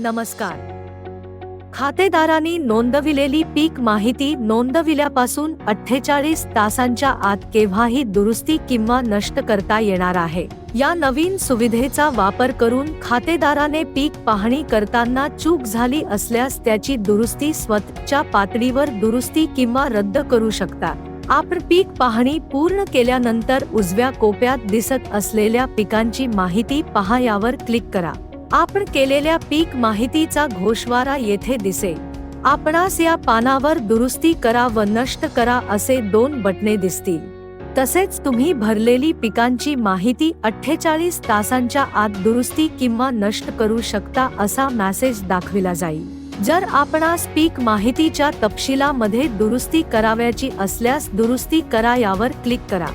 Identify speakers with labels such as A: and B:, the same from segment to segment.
A: नमस्कार. खातेदारांनी नोंदविलेली पीक माहिती नोंदविल्यापासून अठ्ठेचाळीस तासांच्या आत केव्हाही दुरुस्ती किंवा नष्ट करता येणार आहे. या नवीन सुविधेचा वापर करून खातेदाराने पीक पाहणी करताना चूक झाली असल्यास त्याची दुरुस्ती स्वतःच्या पातळीवर दुरुस्ती किंवा रद्द करू शकता. आपण पीक पाहणी पूर्ण केल्यानंतर उजव्या कोप्यात दिसत असलेल्या पिकांची माहिती पहा यावर क्लिक करा. आपण केलेल्या पीक माहितीचा घोषवारा येथे दिसे. आपणास या पानावर दुरुस्ती करा व नष्ट करा असे दोन बटणे दिसतील. तसेच तुम्ही भरलेली पिकांची माहिती अठ्ठेचाळीस तासांच्या आत दुरुस्ती किंवा नष्ट करू शकता असा मॅसेज दाखविला जाईल. जर आपणास पीक माहितीच्या तपशिलामध्ये दुरुस्ती करावयाची असल्यास दुरुस्ती करा यावर क्लिक करा.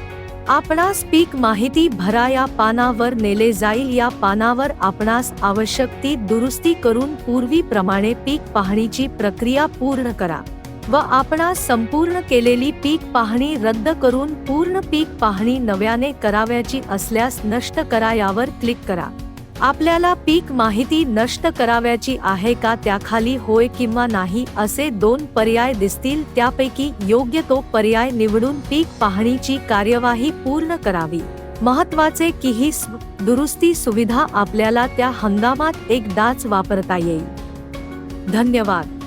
A: आपणास पीक माहिती भरा या पानावर नेले जाईल. या पानावर आपणास आवश्यक ती दुरुस्ती करून पूर्वीप्रमाणे पीक पाहणीची प्रक्रिया पूर्ण करा व आपणास संपूर्ण केलेली पीक पाहणी रद्द करून पूर्ण पीक पाहणी नव्याने करावयाची असल्यास नष्ट करा यावर क्लिक करा. आपल्याला पीक माहिती नष्ट करावयाची आहे का त्याखाली होय किंवा नाही असे दोन पर्याय दिसतील त्यापैकी योग्य तो पर्याय निवडून पीक पाहणीची कार्यवाही पूर्ण करावी. महत्त्वाचे की ही दुरुस्ती सुविधा आपल्याला त्या हंगामात एकदाच वापरता येईल. धन्यवाद.